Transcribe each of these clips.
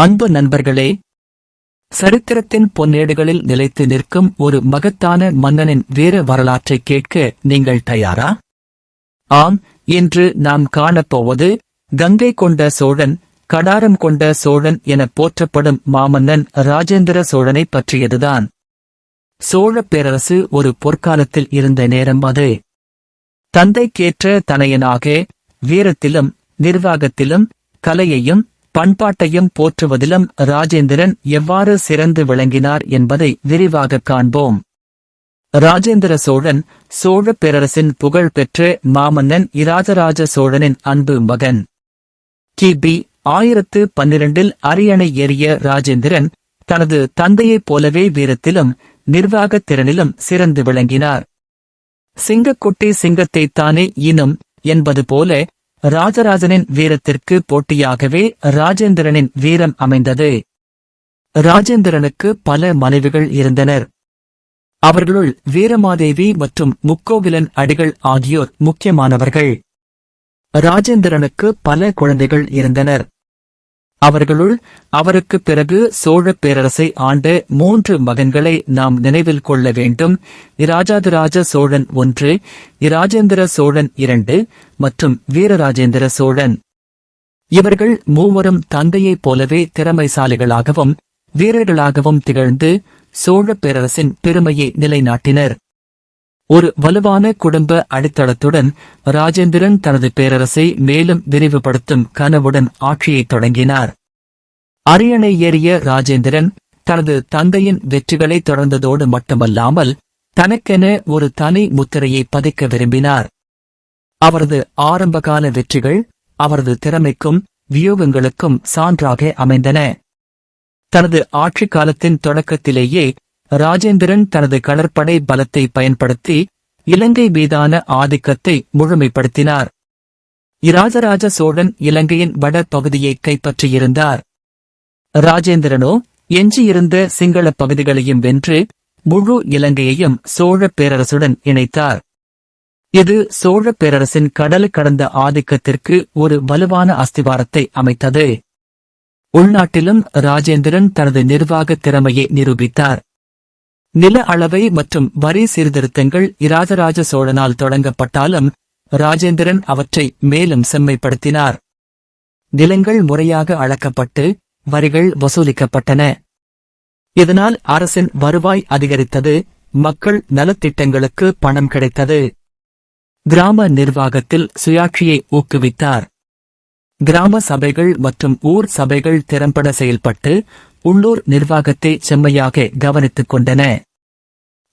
அன்பு நண்பர்களே சரித்திரத்தின் பொன்னேடுகளில் நிலைத்து நிற்கும் ஒரு மகத்தான மன்னனின் வீர வரலாற்றை கேட்க நீங்கள் தயாரா? ஆம் இன்று நாம் காணப்போவது கங்கை கொண்ட சோழன் கடாரம் கொண்ட சோழன் என போற்றப்படும் மாமன்னன் ராஜேந்திர சோழனை பற்றியதுதான். சோழ பேரரசு ஒரு பொற்காலத்தில் இருந்த நேரம் அது. தந்தைக்கேற்ற தனையனாக வீரத்திலும் நிர்வாகத்திலும் கலையையும் பண்பாட்டையும் போற்றுவதிலும் ராஜேந்திரன் எவ்வாறு சிறந்து விளங்கினார் என்பதை விரிவாக காண்போம். ராஜேந்திர சோழன் சோழ பேரரசின் புகழ் பெற்ற மாமன்னன் இராஜராஜ சோழனின் அன்பு மகன். கிபி ஆயிரத்து பன்னிரண்டில் அரியணை ஏறிய ராஜேந்திரன் தனது தந்தையைப் போலவே வீரத்திலும் நிர்வாகத் திறனிலும் சிறந்து விளங்கினார். சிங்கக்குட்டி சிங்கத்தைத்தானே இனும் என்பது போல ராஜராஜனின் வீரத்திற்கு போட்டியாகவே ராஜேந்திரனின் வீரம் அமைந்தது. ராஜேந்திரனுக்கு பல மனைவிகள் இருந்தனர். அவர்களுள் வீரமாதேவி மற்றும் முக்கோவிலன் அடிகள் ஆகியோர் முக்கியமானவர்கள். ராஜேந்திரனுக்கு பல குழந்தைகள் இருந்தனர். அவர்களுள் அவருக்குப் பிறகு சோழப் பேரரசை ஆண்ட மூன்று மகன்களை நாம் நினைவில் கொள்ள வேண்டும். இராஜாதிராஜ சோழன் ஒன்று இராஜேந்திர சோழன் இரண்டு மற்றும் வீரராஜேந்திர சோழன். இவர்கள் மூவரும் தந்தையைப் போலவே திறமைசாலிகளாகவும் வீரர்களாகவும் திகழ்ந்து சோழப் பேரரசின் பெருமையை நிலைநாட்டினர். ஒரு வலுவான குடும்ப அடித்தளத்துடன் ராஜேந்திரன் தனது பேரரசை மேலும் விரிவுபடுத்தும் கனவுடன் ஆட்சியைத் தொடங்கினார். அரியணை ஏறிய ராஜேந்திரன் தனது தந்தையின் வெற்றிகளை தொடர்ந்ததோடு மட்டுமல்லாமல் தனக்கென ஒரு தனி முத்திரையை பதிக்க விரும்பினார். அவரது ஆரம்பகால வெற்றிகள் அவரது திறமைக்கும் வியூகங்களுக்கும் சான்றாக அமைந்தன. தனது ஆட்சிக் காலத்தின் தொடக்கத்திலேயே ராஜேந்திரன் தனது கடற்படை பலத்தை பயன்படுத்தி இலங்கை மீதான ஆதிக்கத்தை முழுமைப்படுத்தினார். இராஜராஜ சோழன் இலங்கையின் வட பகுதியை கைப்பற்றியிருந்தார். ராஜேந்திரனோ எஞ்சியிருந்த சிங்கள பகுதிகளையும் வென்று முழு இலங்கையையும் சோழ பேரரசுடன் இணைத்தார். இது சோழ பேரரசின் கடல் கடந்த ஆதிக்கத்திற்கு ஒரு வலுவான அஸ்திவாரத்தை அமைத்தது. உள்நாட்டிலும் ராஜேந்திரன் தனது நிர்வாக திறமையை நிரூபித்தார். நில அளவை மற்றும் வரி சீர்திருத்தங்கள் இராஜராஜ சோழனால் தொடங்கப்பட்டாலும் ராஜேந்திரன் அவற்றை மேலும் செம்மைப்படுத்தினார். நிலங்கள் முறையாக அளக்கப்பட்டு வரிகள் வசூலிக்கப்பட்டன. இதனால் அரசின் வருவாய் அதிகரித்தது மக்கள் நலத்திட்டங்களுக்கு பணம் கிடைத்தது. கிராம நிர்வாகத்தில் சுயாட்சியை ஊக்குவித்தார். கிராம சபைகள் மற்றும் ஊர் சபைகள் திறம்பட செயல்பட்டு உள்ளூர் நிர்வாகத்தை செம்மையாக கவனித்துக் கொண்டன.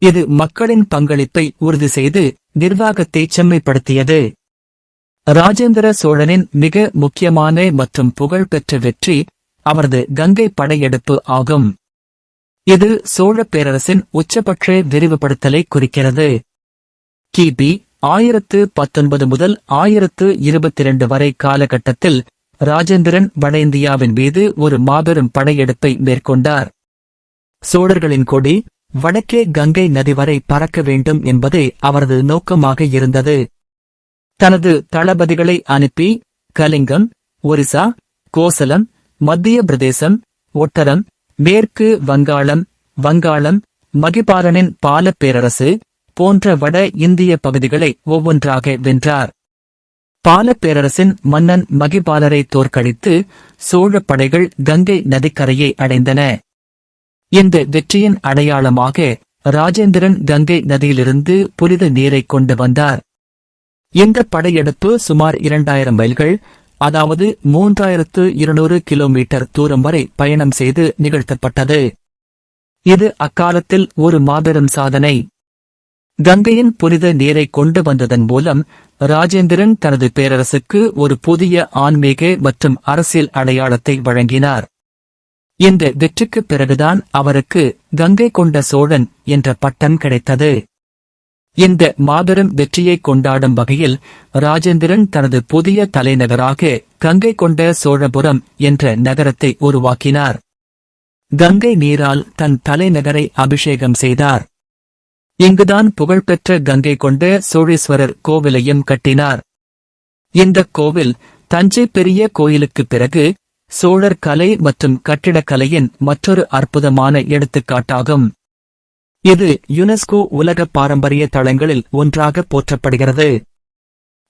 இது மக்களின் பங்களிப்பை உறுதி செய்து நிர்வாகத்தை செம்மைப்படுத்தியது. ராஜேந்திர சோழனின் மிக முக்கியமான மற்றும் புகழ்பெற்ற வெற்றி அவரது கங்கை படையெடுப்பு ஆகும். இது சோழ பேரரசின் உச்சபட்ச விரிவுபடுத்தலை குறிக்கிறது. கிபி ஆயிரத்து பத்தொன்பது முதல் ஆயிரத்து இருபத்தி இரண்டு வரை காலகட்டத்தில் ராஜேந்திரன் வட இந்தியாவின் மீது ஒரு மாபெரும் படையெடுப்பை மேற்கொண்டார். சோழர்களின் கொடி வடக்கே கங்கை நதி வரை பறக்க வேண்டும் என்பதே அவரது நோக்கமாக இருந்தது. தனது தளபதிகளை அனுப்பி கலிங்கம் ஒரிசா கோசலம் மத்திய பிரதேசம் ஒட்டரம் மேற்கு வங்காளம் வங்காளம் மகிபாலனின் பாலப் பேரரசு போன்ற வட இந்திய பகுதிகளை ஒவ்வொன்றாக வென்றார். பால பேரரசின் மன்னன் மகிபாலரை தோற்கடித்து சோழப் படைகள் கங்கை நதிக்கரையை அடைந்தன. இந்த வெற்றியின் அடையாளமாக ராஜேந்திரன் கங்கை நதியிலிருந்து புனித நீரை கொண்டு வந்தார். இந்த படையெடுப்பு சுமார் இரண்டாயிரம் மைல்கள் அதாவது மூன்றாயிரத்து இருநூறு கிலோமீட்டர் தூரம் வரை பயணம் செய்து நிகழ்த்தப்பட்டது. இது அக்காலத்தில் ஒரு மாபெரும் சாதனை. கங்கையின் புனித நீரை கொண்டு வந்ததன் மூலம் ராஜேந்திரன் தனது பேரரசுக்கு ஒரு புதிய ஆன்மீக மற்றும் அரசியல் அடையாளத்தை வழங்கினார். இந்த வெற்றிக்குப் பிறகுதான் அவருக்கு கங்கை கொண்ட சோழன் என்ற பட்டம் கிடைத்தது. இந்த மாபெரும் வெற்றியை கொண்டாடும் வகையில் ராஜேந்திரன் தனது புதிய தலைநகராக கங்கை கொண்ட சோழபுரம் என்ற நகரத்தை உருவாக்கினார். கங்கை நீரால் தன் தலைநகரை அபிஷேகம் செய்தார். இங்குதான் புகழ்பெற்ற கங்கை கொண்ட சோழீஸ்வரர் கோவிலையும் கட்டினார். இந்த கோவில் தஞ்சை பெரிய கோயிலுக்குப் பிறகு சோழர் கலை மற்றும் கட்டிடக்கலையின் மற்றொரு அற்புதமான எடுத்துக்காட்டாகும். இது யுனெஸ்கோ உலக பாரம்பரிய தளங்களில் ஒன்றாக போற்றப்படுகிறது.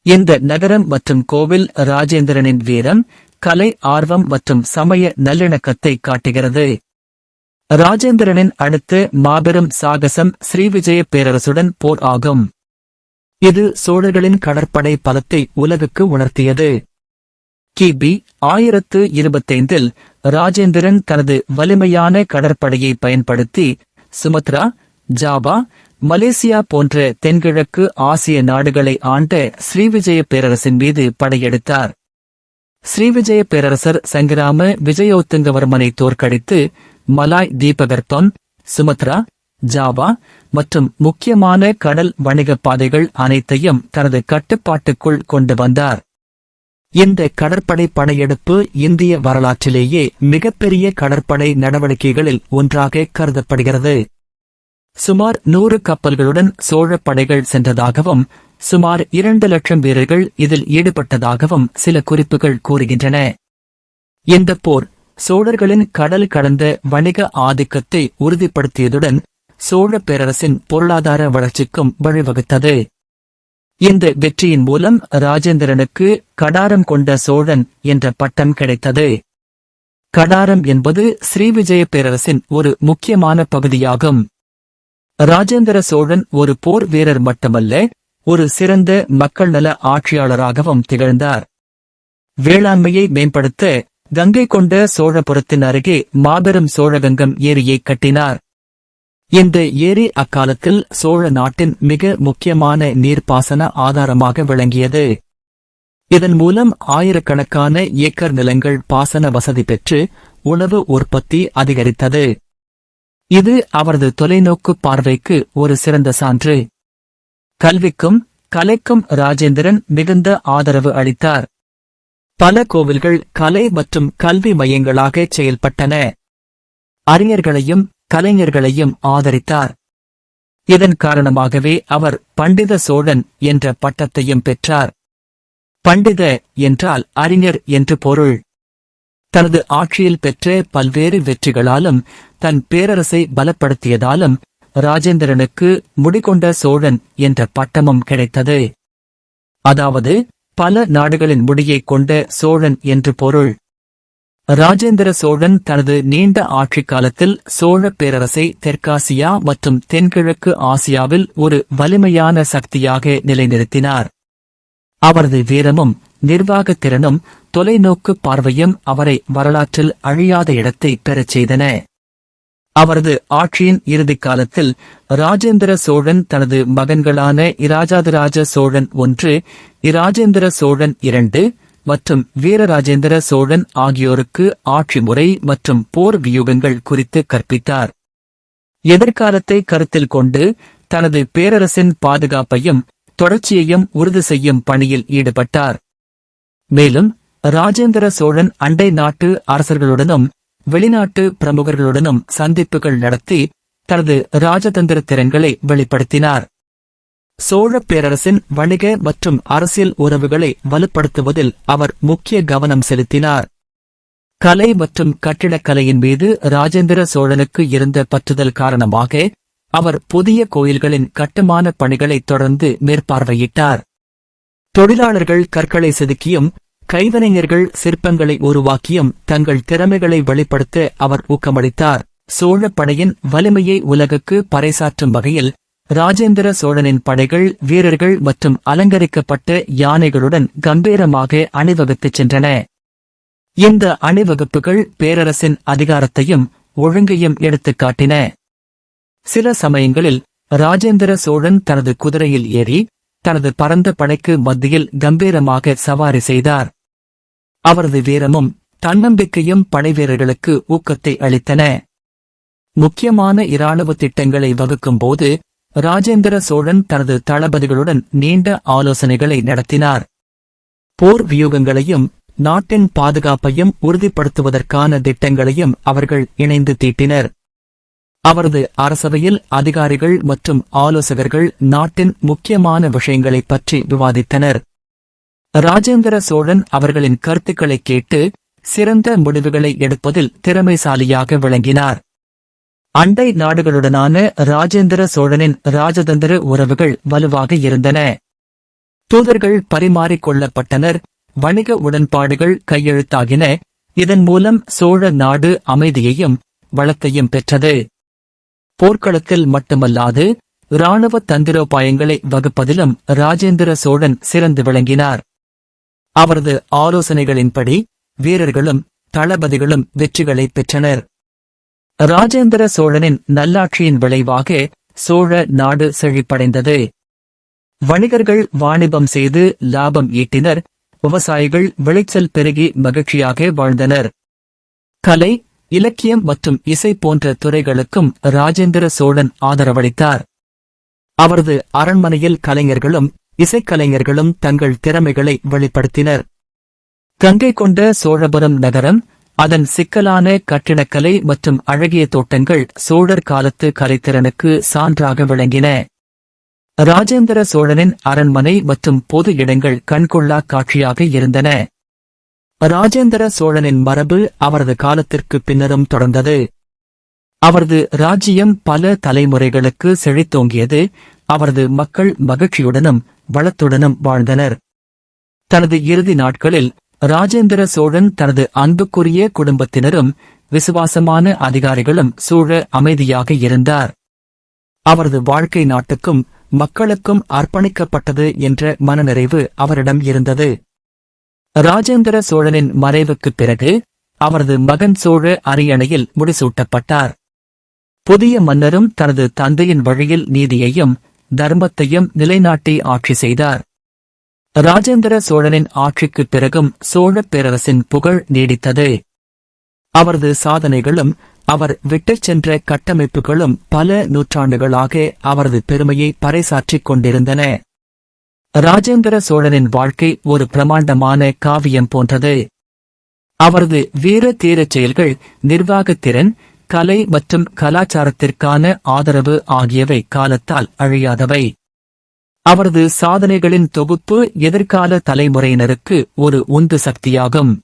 இந்த நகரம் மற்றும் கோவில் ராஜேந்திரனின் வீரம் கலை ஆர்வம் மற்றும் சமய நல்லிணக்கத்தை காட்டுகிறது. ராஜேந்திரனின் அடுத்த மாபெரும் சாகசம் ஸ்ரீவிஜய பேரரசுடன் போர் ஆகும். இது சோழர்களின் கடற்படை பலத்தை உலகுக்கு உணர்த்தியது. கிபி ஆயிரத்து இருபத்தைந்தில் ராஜேந்திரன் தனது வலிமையான கடற்படையை பயன்படுத்தி சுமத்ரா ஜாவா மலேசியா போன்ற தென்கிழக்கு ஆசிய நாடுகளை ஆண்ட ஸ்ரீவிஜய பேரரசின் மீது படையெடுத்தார். ஸ்ரீவிஜய பேரரசர் சங்கிராம விஜயோத்துங்கவர்மனை தோற்கடித்து மலாய் தீபகற்பம் சுமத்ரா ஜாவா மற்றும் முக்கியமான கடல் வணிக பாதைகள் அனைத்தையும் தனது கட்டுப்பாட்டுக்குள் கொண்டு வந்தார். இந்த கடற்படை படையெடுப்பு இந்திய வரலாற்றிலேயே மிகப்பெரிய கடற்படை நடவடிக்கைகளில் ஒன்றாக கருதப்படுகிறது. சுமார் நூறு கப்பல்களுடன் சோழ படைகள் சென்றதாகவும் சுமார் இரண்டு லட்சம் வீரர்கள் இதில் ஈடுபட்டதாகவும் சில குறிப்புகள் கூறுகின்றன. இந்த போர் சோழர்களின் கடல் கடந்த வணிக ஆதிக்கத்தை உறுதிப்படுத்தியதுடன் சோழ பேரரசின் பொருளாதார வளர்ச்சிக்கும் வழிவகுத்தது. இந்த வெற்றியின் மூலம் ராஜேந்திரனுக்கு கடாரம் கொண்ட சோழன் என்ற பட்டம் கிடைத்தது. கடாரம் என்பது ஸ்ரீவிஜய பேரரசின் ஒரு முக்கியமான பகுதியாகும். ராஜேந்திர சோழன் ஒரு போர் வீரர் மட்டுமல்ல ஒரு சிறந்த மக்கள் நல ஆட்சியாளராகவும் திகழ்ந்தார். வேளாண்மையை மேம்படுத்த கங்கை கொண்ட சோழபுரத்தின் அருகே மாபெரும் சோழகங்கம் ஏரியை கட்டினார். இந்த ஏரி அக்காலத்தில் சோழ நாட்டின் மிக முக்கியமான நீர்ப்பாசன ஆதாரமாக விளங்கியது. இதன் மூலம் ஆயிரக்கணக்கான ஏக்கர் நிலங்கள் பாசன வசதி பெற்று உணவு உற்பத்தி அதிகரித்தது. இது அவரது தொலைநோக்கு பார்வைக்கு ஒரு சிறந்த சான்று. கல்விக்கும் கலைக்கும் ராஜேந்திரன் மிகுந்த ஆதரவு அளித்தார். பல கோவில்கள் கலை மற்றும் கல்வி மையங்களாக செயல்பட்டன. அறிஞர்களையும் கலைஞர்களையும் ஆதரித்தார். இதன் காரணமாகவே அவர் பண்டித சோழன் என்ற பட்டத்தையும் பெற்றார். பண்டித என்றால் அறிஞர் என்று பொருள். தனது ஆட்சியில் பெற்ற பல்வேறு வெற்றிகளாலும் தன் பேரரசை பலப்படுத்தியதாலும் ராஜேந்திரனுக்கு முடிகொண்ட சோழன் என்ற பட்டமும் கிடைத்தது. அதாவது பல நாடுகளின் முடியைக் கொண்ட சோழன் என்று பொருள். ராஜேந்திர சோழன் தனது நீண்ட ஆட்சிக் காலத்தில் சோழ பேரரசை தெற்காசியா மற்றும் தென்கிழக்கு ஆசியாவில் ஒரு வலிமையான சக்தியாக நிலைநிறுத்தினார். அவரது வீரமும் நிர்வாகத் திறனும் தொலைநோக்கு பார்வையும் அவரை வரலாற்றில் அழியாத இடத்தை பெறச் செய்தன. அவரது ஆட்சியின் இறுதி காலத்தில் ராஜேந்திர சோழன் தனது மகன்களான இராஜாதிராஜ சோழன் ஒன்று இராஜேந்திர சோழன் இரண்டு மற்றும் வீரராஜேந்திர சோழன் ஆகியோருக்கு ஆட்சி முறை மற்றும் போர் வியூகங்கள் குறித்து கற்பித்தார். எதிர்காலத்தை கருத்தில் கொண்டு தனது பேரரசின் பாதுகாப்பையும் தொடர்ச்சியையும் உறுதி செய்யும் பணியில் ஈடுபட்டார். மேலும் ராஜேந்திர சோழன் அண்டை நாட்டு அரசர்களுடனும் வெளிநாட்டு பிரமுகர்களுடனும் சந்திப்புகள் நடத்தி தனது ராஜதந்திர திறன்களை வெளிப்படுத்தினார். சோழ பேரரசின் வணிக மற்றும் அரசியல் உறவுகளை வலுப்படுத்துவதில் அவர் முக்கிய கவனம் செலுத்தினார். கலை மற்றும் கட்டிடக்கலையின் மீது ராஜேந்திர சோழனுக்கு இருந்த பற்றுதல் காரணமாக அவர் புதிய கோயில்களின் கட்டுமான பணிகளை தொடர்ந்து மேற்பார்வையிட்டார். தொழிலாளர்கள் கற்களை செதுக்கியும் கைவினைஞர்கள் சிற்பங்களை உருவாக்கியும் தங்கள் திறமைகளை வெளிப்படுத்த அவர் ஊக்கமளித்தார். சோழ படையின் வலிமையை உலகுக்கு பறைசாற்றும் வகையில் ராஜேந்திர சோழனின் படைகள் வீரர்கள் மற்றும் அலங்கரிக்கப்பட்ட யானைகளுடன் கம்பீரமாக அணிவகுத்துச் சென்றன. இந்த அணிவகுப்புகள் பேரரசின் அதிகாரத்தையும் ஒழுங்கையும் எடுத்துக் காட்டின. சில சமயங்களில் ராஜேந்திர சோழன் தனது குதிரையில் ஏறி தனது பரந்த படைக்கு மத்தியில் கம்பீரமாக சவாரி செய்தார். அவரது வீரமும் தன்னம்பிக்கையும் படைவீரர்களுக்கு ஊக்கத்தை அளித்தன. முக்கியமான இராணுவ திட்டங்களை வகுக்கும் போது ராஜேந்திர சோழன் தனது தளபதிகளுடன் நீண்ட ஆலோசனைகளை நடத்தினார். போர் வியூகங்களையும் நாட்டின் பாதுகாப்பையும் உறுதிப்படுத்துவதற்கான திட்டங்களையும் அவர்கள் இணைந்து தீட்டினர். அவரது அரசவையில் அதிகாரிகள் மற்றும் ஆலோசகர்கள் நாட்டின் முக்கியமான விஷயங்களைப் பற்றி விவாதித்தனர். ராஜேந்திர சோழன் அவர்களின் கருத்துக்களைக் கேட்டு சிறந்த முடிவுகளை எடுப்பதில் திறமைசாலியாக விளங்கினார். அண்டை நாடுகளுடனான ராஜேந்திர சோழனின் ராஜதந்திர உறவுகள் வலுவாக இருந்தன. தூதர்கள் பரிமாறிக்கொள்ளப்பட்டனர் வணிக உடன்பாடுகள் கையெழுத்தாகின இதன் மூலம் சோழ நாடு அமைதியையும் வளத்தையும் பெற்றது. போர்க்களத்தில் மட்டுமல்லாது இராணுவ தந்திரோபாயங்களை வகுப்பதிலும் ராஜேந்திர சோழன் சிறந்து விளங்கினார். அவரது ஆலோசனைகளின்படி வீரர்களும் தளபதிகளும் வெற்றிகளை பெற்றனர். ராஜேந்திர சோழனின் நல்லாட்சியின் விளைவாக சோழ நாடு செழிப்படைந்தது. வணிகர்கள் வாணிபம் செய்து லாபம் ஈட்டினர். விவசாயிகள் விளைச்சல் பெருகி மகிழ்ச்சியாக வாழ்ந்தனர். கலை இலக்கியம் மற்றும் இசை போன்ற துறைகளுக்கும் ராஜேந்திர சோழன் ஆதரவளித்தார். அவரது அரண்மனையில் கலைஞர்களும் இசைக்கலைஞர்களும் தங்கள் திறமைகளை வெளிப்படுத்தினர். கங்கை கொண்ட சோழபுரம் நகரம் அதன் சிக்கலான கட்டிடக்கலை மற்றும் அழகிய தோட்டங்கள் சோழர் காலத்து கலைத்திறனுக்கு சான்றாக விளங்கின. ராஜேந்திர சோழனின் அரண்மனை மற்றும் பொது இடங்கள் கண்கொள்ளா காட்சியாக இருந்தன. ராஜேந்திர சோழனின் மரபு அவரது காலத்திற்கு பின்னரும் தொடர்ந்தது. அவரது ராஜ்யம் பல தலைமுறைகளுக்கு செழித்தோங்கியது. அவரது மக்கள் மகிழ்ச்சியுடனும் வளத்துடனும் வாழ்ந்தனர். தனது இறுதி நாட்களில் ராஜேந்திர சோழன் தனது அன்புக்குரிய குடும்பத்தினரும் விசுவாசமான அதிகாரிகளும் சூழ அமைதியாக இருந்தார். அவரது வாழ்க்கை நாட்டுக்கும் மக்களுக்கும் அர்ப்பணிக்கப்பட்டது என்ற மனநிறைவு அவரிடம் இருந்தது. ராஜேந்திர சோழனின் மறைவுக்குப் பிறகு அவரது மகன் சோழ அரியணையில் முடிசூட்டப்பட்டார். புதிய மன்னரும் தனது தந்தையின் வழியில் நீதியையும் தர்மத்தையும் நிலைநாட்டி ஆட்சி செய்தார். ராஜேந்திர சோழனின் ஆட்சிக்குப் பிறகும் சோழப் பேரரசின் புகழ் நீடித்தது. அவரது சாதனைகளும் அவர் விட்டுச் சென்ற கட்டமைப்புகளும் பல நூற்றாண்டுகளாக அவரது பெருமையை பறைசாற்றிக் கொண்டிருந்தன. ராஜேந்திர சோழனின் வாழ்க்கை ஒரு பிரமாண்டமான காவியம் போன்றது. அவரது வீர தீரச் செயல்கள் நிர்வாகத்திறன் கலை மற்றும் கலாச்சாரத்திற்கான ஆதரவு ஆகியவை காலத்தால் அழியாதவை. அவரது சாதனைகளின் தொகுப்பு எதிர்கால தலைமுறையினருக்கு ஒரு உந்து சக்தியாகும்.